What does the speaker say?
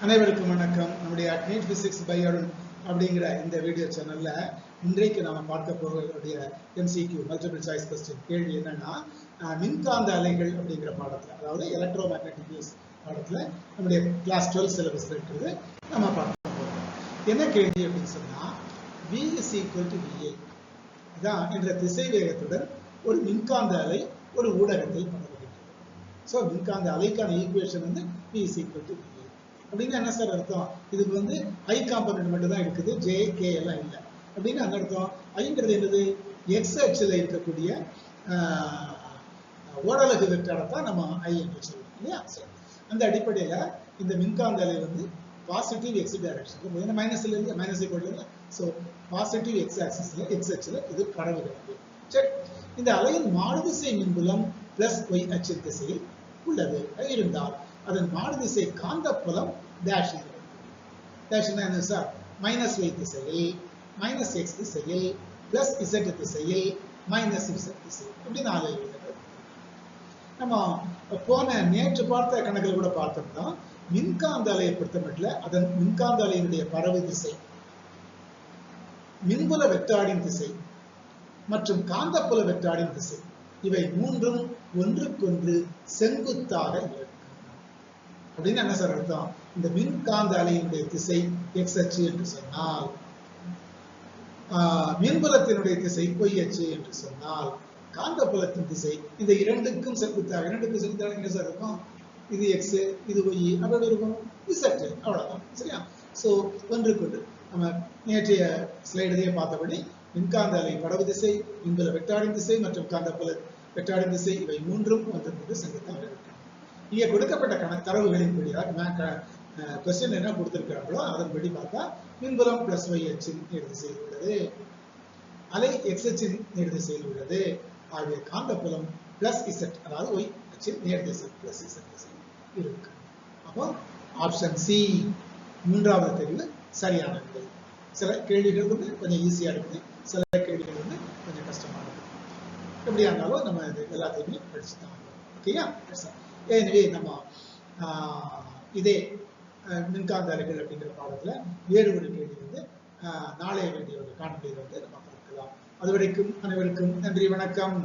அனைவருக்கும் வணக்கம். நம்முடைய அட்னேட் பிசிக்ஸ் பை அருண் அப்படிங்கிற இந்த வீடியோ சேனல்ல இன்றைக்கு நாம பார்க்க போகக்கூடிய எம்சிக்யூ மல்டிபிள் சாய்ஸ் கொஸ்டின் கேள்வி என்னன்னா மின்காந்த அலைகள் அப்படிங்கிற பாடத்துல அதாவது எலக்ட்ரோ மேக்னெட்டிக் வேவ்ஸ் பாடத்துல நம்முடைய கிளாஸ் டுவெல் சிலபஸ்ல இருக்கிறது நம்ம பார்க்க போகிறோம் என்ன கேள்வி அப்படின்னு சொன்னா V is equal to VA இதான் என்ற திசை வேகத்துடன் ஒரு மின்காந்த அலை ஒரு ஊடகத்தில் பரவுகின்றது ஸோ மின்காந்த அலைக்கான ஈக்குவேஷன் வந்து V is equal to VA அப்படின்னு என்ன சார் அர்த்தம்? இதுக்கு வந்து ஐ காம்பனன்ட் மட்டும் தான் இருக்குது. ஜே கே எல்லாம் இல்லை. அப்படின்னு அந்த அர்த்தம். ஐன்றது என்னது? எக்ஸ் அச்சில் இருக்கக்கூடிய ஓடலகு ஓரலகு வெக்டாரை தான் நம்ம ஐ என்று சொல்லுவோம். இல்லையா சரி? அந்த அடிப்படையில் இந்த மின்காந்த அலை வந்து பாசிட்டிவ் எக்ஸ் டைரக்ஷன் ஏன்னா மைனஸ்ல இருந்து minus equal so positive X ஆக்சிஸ்ல X அச்சில் இது பரவுகிறது சரி. இந்த அலையின் மாறுதிசை மின்புலம் பிளஸ் ஒய் அச்சு திசையில் உள்ளது. இருந்தால் அதன் மாறுதிசை காந்தப்புலம் டேஷ் டேஷ் என்ன சார் மைனஸ் ஒய் திசையில் மைனஸ் எக்ஸ் திசையில் பிளஸ் இசட் திசையில் மைனஸ் இசட் திசையில். இப்படி நாலு எழுதுகிறது நம்ம போன நேற்று பார்த்த கணக்கில் கூட பார்த்தோம்னா மின்காந்த அலையை பொறுத்தமட்டில் அதன் மின்காந்த அலையினுடைய பரவு திசை மின்புல வெக்டாரின் திசை மற்றும் காந்தப்புல வெக்டாரின் திசை இவை மூன்றும் ஒன்றுக்கொன்று செங்குத்தாக இருக்கும். அப்படின்னு என்ன சார் அர்த்தம்? இந்த மின்காந்த அலையினுடைய திசை எக்ஸ் அச்சு என்று சொன்னால் மின்புலத்தினுடைய திசை பொய் அச்சு என்று சொன்னால் காந்தபுலத்தின் திசை இந்த இரண்டுக்கும் செங்குத்தாக இரண்டுக்கும் செங்குத்தாக என்ன சார் இருக்கும்? இது எக்ஸ் இது ஒய் அப்படி இருக்கும். இசட்டு அவ்வளவுதான். சரியா? ஸோ ஒன்றுக்கொன்று நம்ம நேற்றைய ஸ்லைடிலேயே பார்த்தபடி மின்காந்த அலை படவு திசை மின்புல வெட்டாடின் திசை மற்றும் காந்தபுல வெட்டாடின் திசை இவை மூன்றும் ஒன்றுக்கு செங்குத்தாக இருக்கும் இங்கே கொடுக்கப்பட்ட கண தரவுகளின்படி கொஸ்டின் என்ன கொடுத்திருக்கிறாங்களோ அதன்படி பார்த்தா மின்புலம் பிளஸ் ஒய் அச்சின் நெடுதிசையில் உள்ளது. அலை எக்ஸ் அச்சின் நெடுதிசையில் உள்ளது. ஆகிய காந்தப்புலம் பிளஸ் இசட் அதாவது ஒய் அச்சின் நேர்திசை பிளஸ் இசட் இருக்கு. அப்போ ஆப்ஷன் சி மூன்றாவது தெரிவு சரியான விடை சில கேள்விகள் வந்து கொஞ்சம் ஈஸியா இருக்குது. சில கேள்விகள் வந்து கொஞ்சம் கஷ்டமா இருக்குது. எப்படியா இருந்தாலும் நம்ம இது எல்லாத்தையுமே படிச்சு தான் ஓகேயா? எனவே நம்ம ஆஹ், இதே மின்காந்த அலைகள் அப்படிங்கிற பாடத்துல வேறு ஒரு கேள்வி வந்து ஆஹ், நாளைய வேண்டிய ஒரு காணொலியில் வந்து நம்ம பார்க்கலாம். அதுவரைக்கும் அனைவருக்கும் நன்றி வணக்கம்.